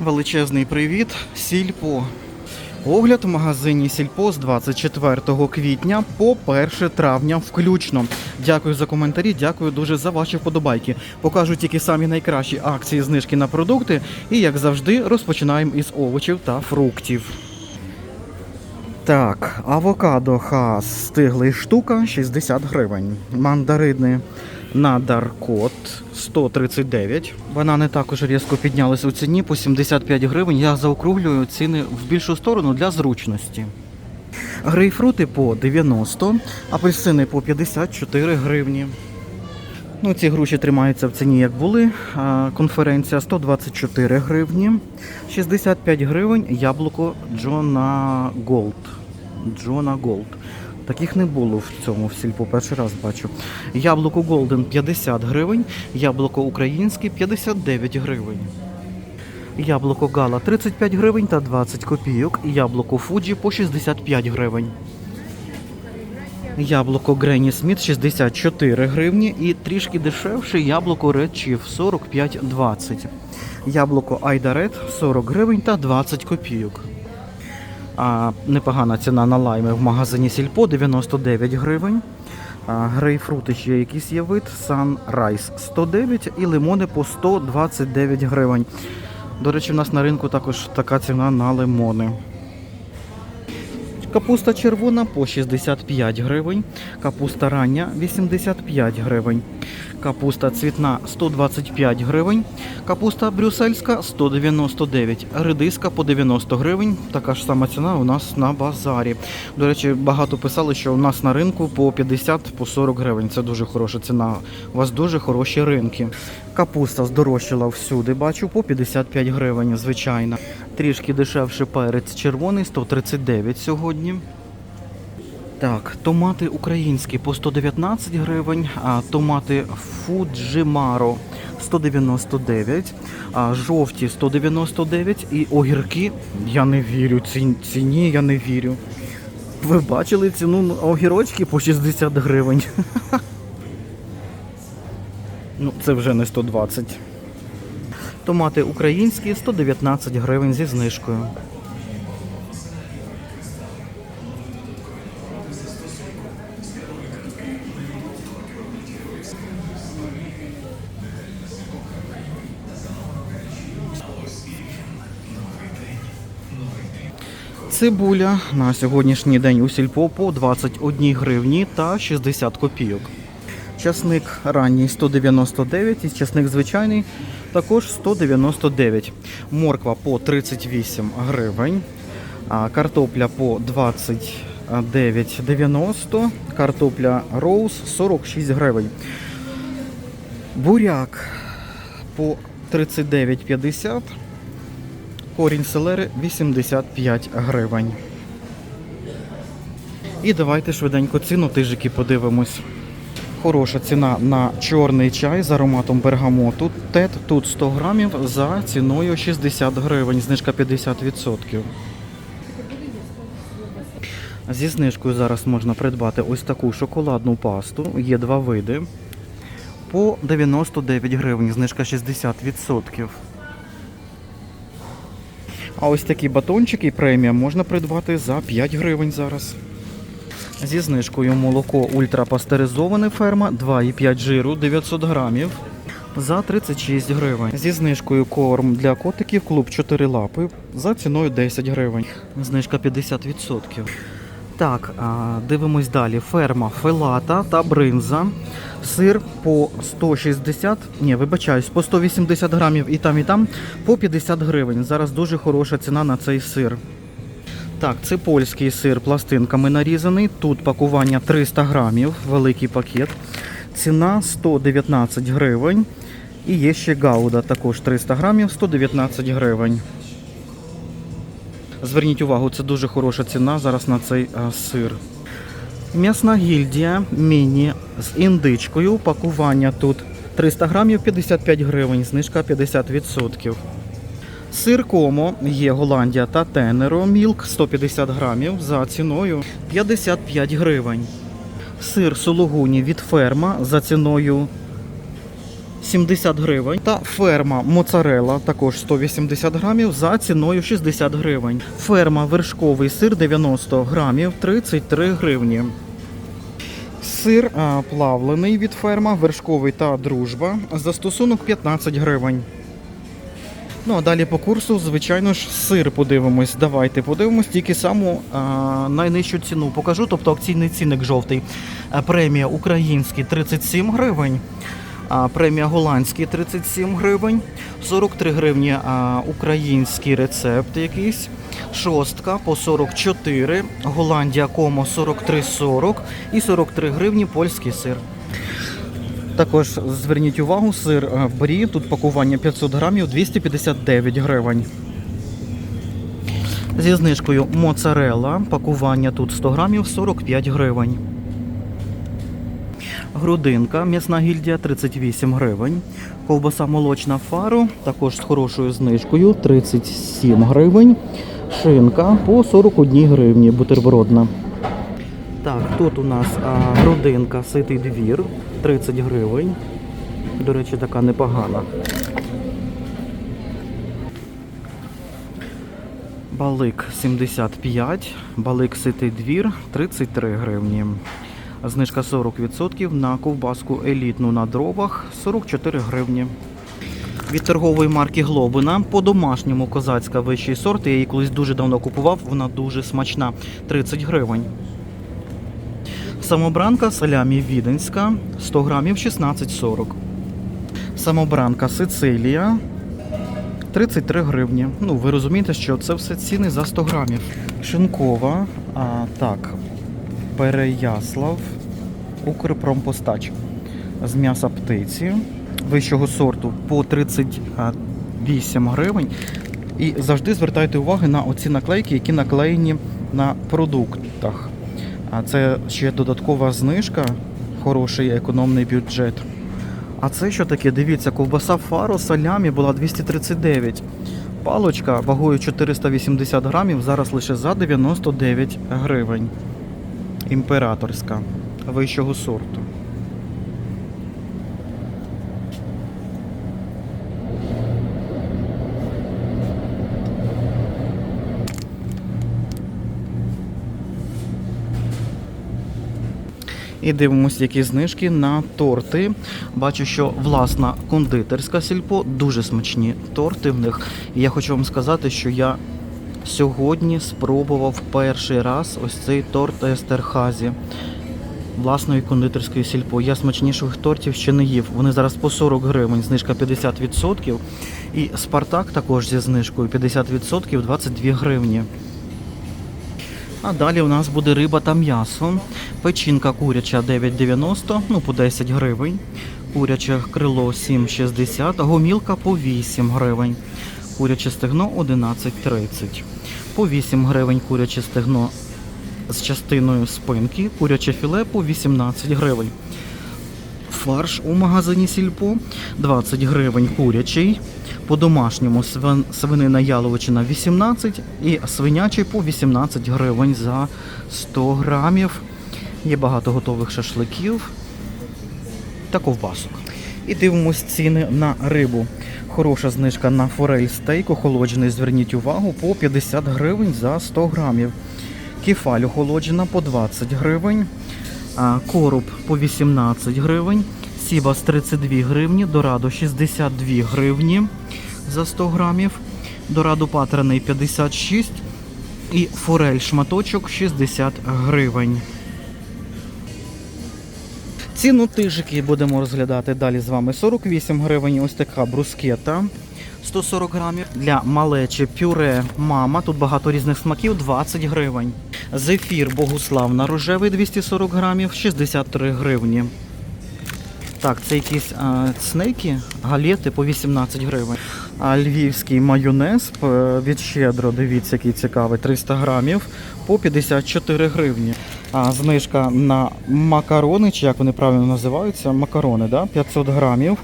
Величезний привіт, Сільпо. Огляд в магазині Сільпо з 24 квітня по 1 травня включно. Дякую за коментарі, дякую дуже за ваші вподобайки. Покажу тільки самі найкращі акції знижки на продукти. І як завжди, розпочинаємо із овочів та фруктів. Так, авокадо хас стиглий штука 60 гривень. Мандарини на Даркот 139. Банани також різко піднялись у ціні по 75 гривень. Я заокруглюю ціни в більшу сторону для зручності. Грейпфрути по 90, апельсини по 54 гривні. Ну, ці груші тримаються в ціні, як були. Конференція 124 гривні, 65 гривень яблуко Джона Голд. Джона Голд. Таких не було в цьому в сільпо, перший раз бачу. Яблуко Голден 50 гривень, яблуко українське 59 гривень. Яблуко Гала 35 гривень та 20 копійок. Яблуко Фуджі по 65 гривень. Яблуко Гренні Сміт 64 гривні і трішки дешевше яблуко Chief 45,20. Яблуко Айда Ред 40 гривень та 20 копійок. А, непогана ціна на лайми в магазині Сільпо 99 гривень. А, грейпфрути ще якийсь є вид, Sunrise 109 і лимони по 129 гривень. До речі, в нас на ринку також така ціна на лимони. Капуста червона по 65 гривень, капуста рання 85 гривень, капуста цвітна 125 гривень, капуста брюссельська 199, редиска по 90 гривень. Така ж сама ціна у нас на базарі. До речі, багато писали, що у нас на ринку по 50 по 40 гривень. Це дуже хороша ціна. У вас дуже хороші ринки. Капуста здорожчала всюди, бачу, по 55 гривень, звичайно. Трішки дешевше перець червоний, 139 сьогодні. Так, томати українські по 119 гривень, а томати Фуджимаро 199, а жовті 199 і огірки. Я не вірю, ці, ціні я не вірю. Ви бачили ціну огірочки по 60 гривень. Ну, це вже не 120. Томати українські 119 гривень зі знижкою. Цибуля на сьогоднішній день у сільпо по 21 гривні та 60 копійок. Часник ранній 199 і часник звичайний також 199. Морква по 38 гривень, картопля по 29,90, картопля роуз 46 гривень. Буряк по 39,50, корінь селери 85 гривень. І давайте швиденько ціну тижики подивимось. Хороша ціна на чорний чай з ароматом бергамоту. Тет тут 100 грамів за ціною 60 гривень, знижка 50%. Зі знижкою зараз можна придбати ось таку шоколадну пасту. Є два види. По 99 гривень, знижка 60%. А ось такі батончики преміум можна придбати за 5 гривень зараз. Зі знижкою молоко ультрапастеризоване ферма 2,5 жиру 900 грамів за 36 гривень. Зі знижкою корм для котиків клуб 4 лапи за ціною 10 гривень. Знижка 50%. Так, дивимось далі. Ферма фелата та бринза. Сир по 160, ні, вибачаюсь, по 180 грамів і там, і там по 50 гривень. Зараз дуже хороша ціна на цей сир. Так, це польський сир пластинками нарізаний. Тут пакування 300 грамів, великий пакет. Ціна 119 гривень. І є ще гауда, також 300 грамів, 119 гривень. Зверніть увагу, це дуже хороша ціна зараз на цей а, сир. М'ясна гільдія міні з індичкою. Пакування тут 300 грамів 55 гривень, знижка 50%. Сир Комо є Голландія та Тенеро Мілк 150 грамів за ціною 55 гривень. Сир Сологуні від ферма за ціною 70 гривень. Та ферма моцарела також 180 грамів за ціною 60 гривень. Ферма вершковий сир 90 грамів 33 гривні. Сир а, плавлений від ферма, вершковий та дружба. Застосунок 15 гривень. Ну а далі по курсу, звичайно ж, сир подивимось. Давайте подивимось тільки саму а, найнижчу ціну покажу, тобто акційний цінник жовтий. А, премія український 37 гривень. А, премія голландський 37 гривень, 43 гривні український рецепт якийсь, шостка по 44, Голландія комо 43,40 і 43 гривні польський сир. Також зверніть увагу, сир в брі, тут пакування 500 грамів 259 гривень. Зі знижкою моцарелла, пакування тут 100 грамів 45 гривень. Грудинка, м'ясна гільдія 38 гривень. Ковбаса молочна фару, також з хорошою знижкою 37 гривень. Шинка по 41 гривні бутербродна. Так, тут у нас а, грудинка, ситий двір, 30 гривень. До речі, така непогана. Балик 75, балик ситий двір 33 гривні. Знижка 40% на ковбаску елітну на дровах 44 гривні. Від торгової марки Глобина по-домашньому козацька вищий сорт. Я її колись дуже давно купував, вона дуже смачна 30 гривень. Самобранка салямі віденська 100 грамів 16,40. Самобранка Сицилія 33 гривні. Ну, ви розумієте, що це все ціни за 100 грамів. Шинкова, а, так, Переяслав, Укрпромпостач з м'яса птиці вищого сорту по 38 гривень. І завжди звертайте увагу на оці наклейки, які наклеєні на продуктах. А це ще додаткова знижка, хороший економний бюджет. А це що таке? Дивіться, ковбаса фаро салямі була 239. Палочка вагою 480 грамів, зараз лише за 99 гривень. Імператорська вищого сорту. І дивимося, які знижки на торти. Бачу, що власна кондитерська сільпо дуже смачні торти в них. І я хочу вам сказати, що я сьогодні спробував перший раз ось цей торт Естерхазі власної кондитерської сільпо. Я смачніших тортів ще не їв. Вони зараз по 40 гривень, знижка 50%. І Спартак також зі знижкою 50% 22 гривні. А далі у нас буде риба та м'ясо. Печінка куряча 9,90, ну по 10 гривень. Куряче крило 7,60, гомілка по 8 гривень. Куряче стегно 11,30. По 8 гривень куряче стегно з частиною спинки, куряче філе по 18 гривень. Фарш у магазині Сільпо 20 гривень курячий. По-домашньому свинина яловичина 18 і свинячий по 18 гривень за 100 грамів. Є багато готових шашликів та ковбасок. І дивимось ціни на рибу. Хороша знижка на форель стейк охолоджений, зверніть увагу, по 50 гривень за 100 грамів. Кефаль охолоджена по 20 гривень. Короб по 18 гривень. Сібас 32 гривні, Дорадо 62 гривні за 100 грамів. Дорадо патрений 56 і форель шматочок 60 гривень. Ціну тижики будемо розглядати далі з вами. 48 гривень ось така брускета. 140 грамів. Для малечі пюре мама. Тут багато різних смаків 20 гривень. Зефір Богуславна рожевий 240 грамів 63 гривні. Так, це якісь а, снеки, галети по 18 гривень. А львівський майонез від щедро, дивіться, який цікавий, 300 грамів по 54 гривні. А знижка на макарони, чи як вони правильно називаються, макарони, да? 500 грамів.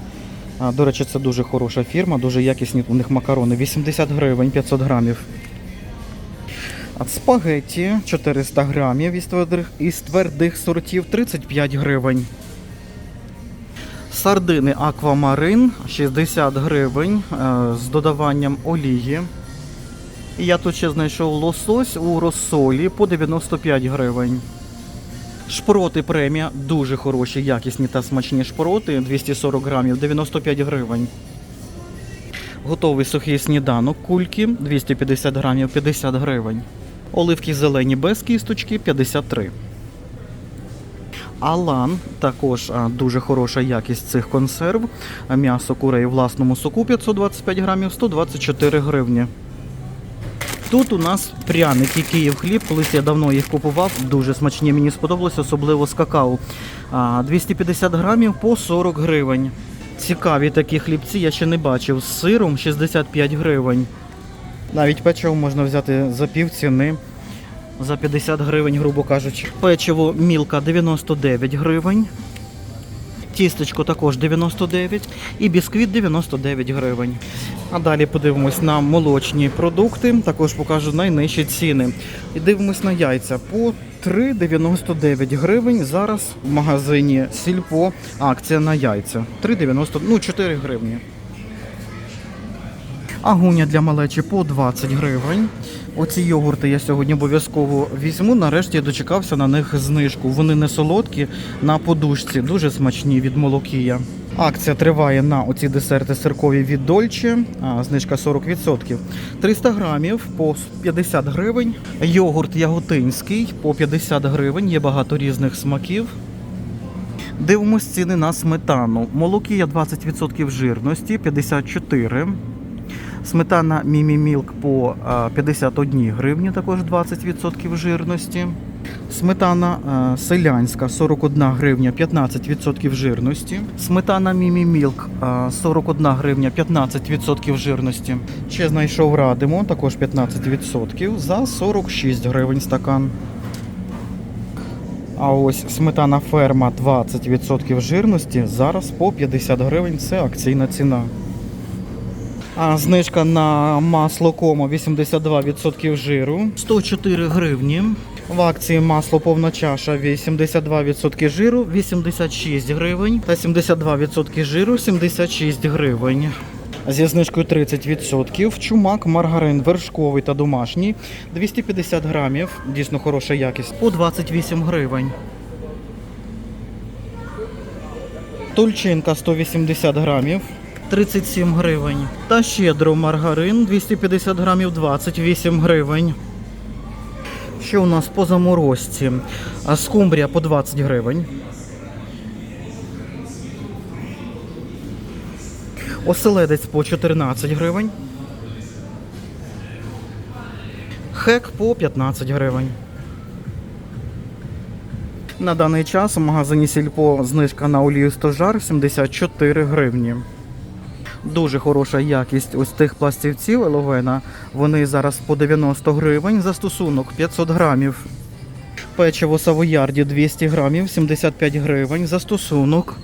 А, до речі, це дуже хороша фірма, дуже якісні у них макарони. 80 гривень 500 грамів. А спагетті 400 грамів із твердих, із твердих сортів 35 гривень. Сардини Аквамарин 60 гривень е, з додаванням олії. І я тут ще знайшов лосось у розсолі по 95 гривень. Шпроти премія дуже хороші, якісні та смачні шпроти 240 грамів 95 гривень. Готовий сухий сніданок кульки 250 грамів 50 гривень. Оливки зелені без кісточки 53. Алан також дуже хороша якість цих консерв. М'ясо курей у власному соку 525 грамів 124 гривні. Тут у нас пряники Київ хліб. Колись я давно їх купував. Дуже смачні. Мені сподобалось, особливо з какао. 250 грамів по 40 гривень. Цікаві такі хлібці я ще не бачив. З сиром 65 гривень. Навіть печиво можна взяти за пів ціни. За 50 гривень, грубо кажучи. Печиво мілка 99 гривень. Тістечко також 99 і бісквіт 99 гривень. А далі подивимось на молочні продукти. Також покажу найнижчі ціни. І дивимось на яйця по 3,99 гривень. Зараз в магазині Сільпо акція на яйця. 3,90, ну 4 гривні. Агуня для малечі по 20 гривень. Оці йогурти я сьогодні обов'язково візьму. Нарешті я дочекався на них знижку. Вони не солодкі на подушці, дуже смачні від молокія. Акція триває на оці десерти сиркові від Дольче, знижка 40%. 300 грамів по 50 гривень. Йогурт яготинський по 50 гривень. Є багато різних смаків. Дивимось ціни на сметану. Молокія 20% жирності 54. Сметана Мімі Мілк по 51 гривні, також 20% жирності. Сметана селянська 41 гривня, 15% жирності. Сметана Мімі Мілк 41 гривня, 15% жирності. Ще знайшов радимо, також 15% за 46 гривень стакан. А ось сметана ферма 20% жирності зараз по 50 гривень. Це акційна ціна. Знижка на масло комо 82% жиру 104 гривні. В акції масло повна чаша 82% жиру 86 гривень та 72% жиру 76 гривень. Зі знижкою 30% чумак, маргарин вершковий та домашній 250 грамів, дійсно хороша якість, по 28 гривень. Тульчинка 180 грамів 37 гривень. Та щедро маргарин 250 грамів 28 гривень. Що у нас по заморозці? А скумбрія по 20 гривень. Оселедець по 14 гривень. Хек по 15 гривень. На даний час у магазині Сільпо знижка на олію стожар 74 гривні. Дуже хороша якість ось тих пластівців еловена. Вони зараз по 90 гривень за стосунок 500 грамів. Печиво савоярді 200 грамів 75 гривень за стосунок.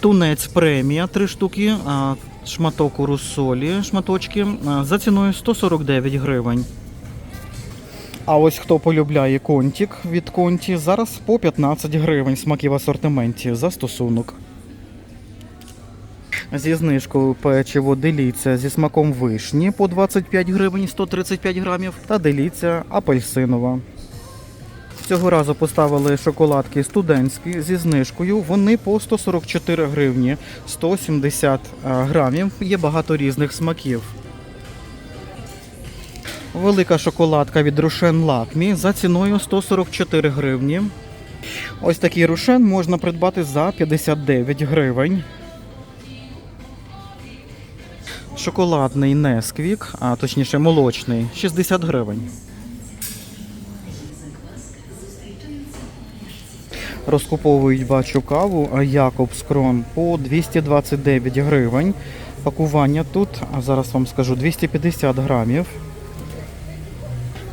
Тунець премія 3 штуки, шматок у розсолі, шматочки за ціною 149 гривень. А ось хто полюбляє контік від конті, зараз по 15 гривень смаки в асортименті за стосунок. Зі знижкою печиво деліться зі смаком вишні по 25 гривень 135 грамів та деліться апельсинова. Цього разу поставили шоколадки студентські зі знижкою. Вони по 144 гривні 170 грамів. Є багато різних смаків. Велика шоколадка від Рушен Лакмі за ціною 144 гривні. Ось такий рушен можна придбати за 59 гривень. Шоколадний Несквік, а точніше молочний, 60 гривень. Розкуповують бачу каву Якобс Крон по 229 гривень. Пакування тут, зараз вам скажу, 250 грамів.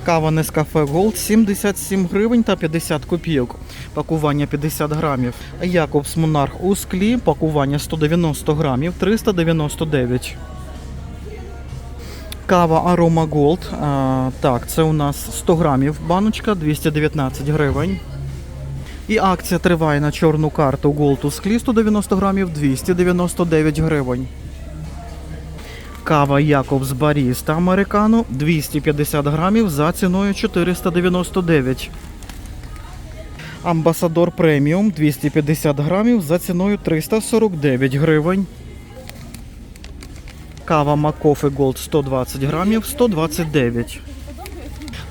Кава Нескафе Голд 77 гривень та 50 копійок. Пакування 50 грамів. Якобс Монарх у склі, пакування 190 грамів 399. Кава Aroma Gold. А, так, це у нас 100 грамів баночка, 219 гривень. І акція триває на чорну карту Gold у склі 190 грамів 299 гривень. Кава Якобс Баріста Американо 250 грамів за ціною 499. Амбасадор преміум 250 грамів за ціною 349 гривень. Кава Макофе Голд 120 грамів 129.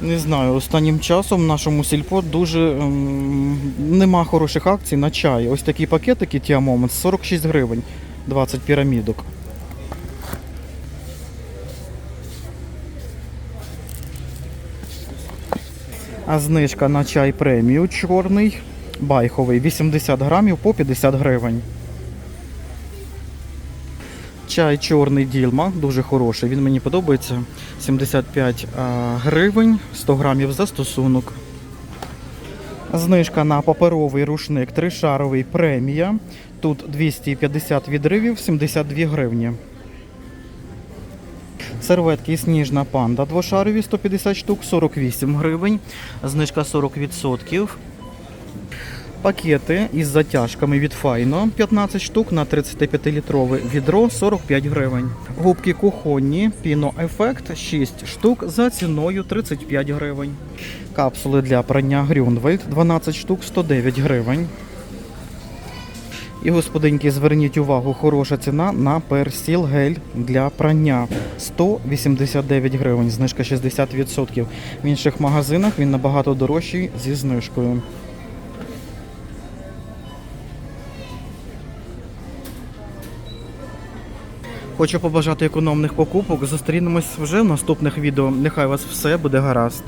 Не знаю, останнім часом в нашому сільпо дуже ем, нема хороших акцій на чай. Ось такі пакетики Moments 46 гривень, 20 пірамідок. А знижка на чай премію чорний, байховий 80 грамів по 50 гривень. Чай чорний ділма, дуже хороший. Він мені подобається. 75 гривень, 100 грамів за стосунок. Знижка на паперовий рушник тришаровий премія. Тут 250 відривів, 72 гривні. Серветки сніжна панда двошарові 150 штук, 48 гривень. Знижка 40%. Пакети із затяжками від Файно 15 штук на 35-літрове відро 45 гривень. Губки кухонні Pino Effect 6 штук за ціною 35 гривень. Капсули для прання Грюнвельд 12 штук 109 гривень. І господинки, зверніть увагу, хороша ціна на персіл гель для прання 189 гривень, знижка 60%. В інших магазинах він набагато дорожчий зі знижкою. Хочу побажати економних покупок. Зустрінемось вже в наступних відео. Нехай у вас все буде гаразд.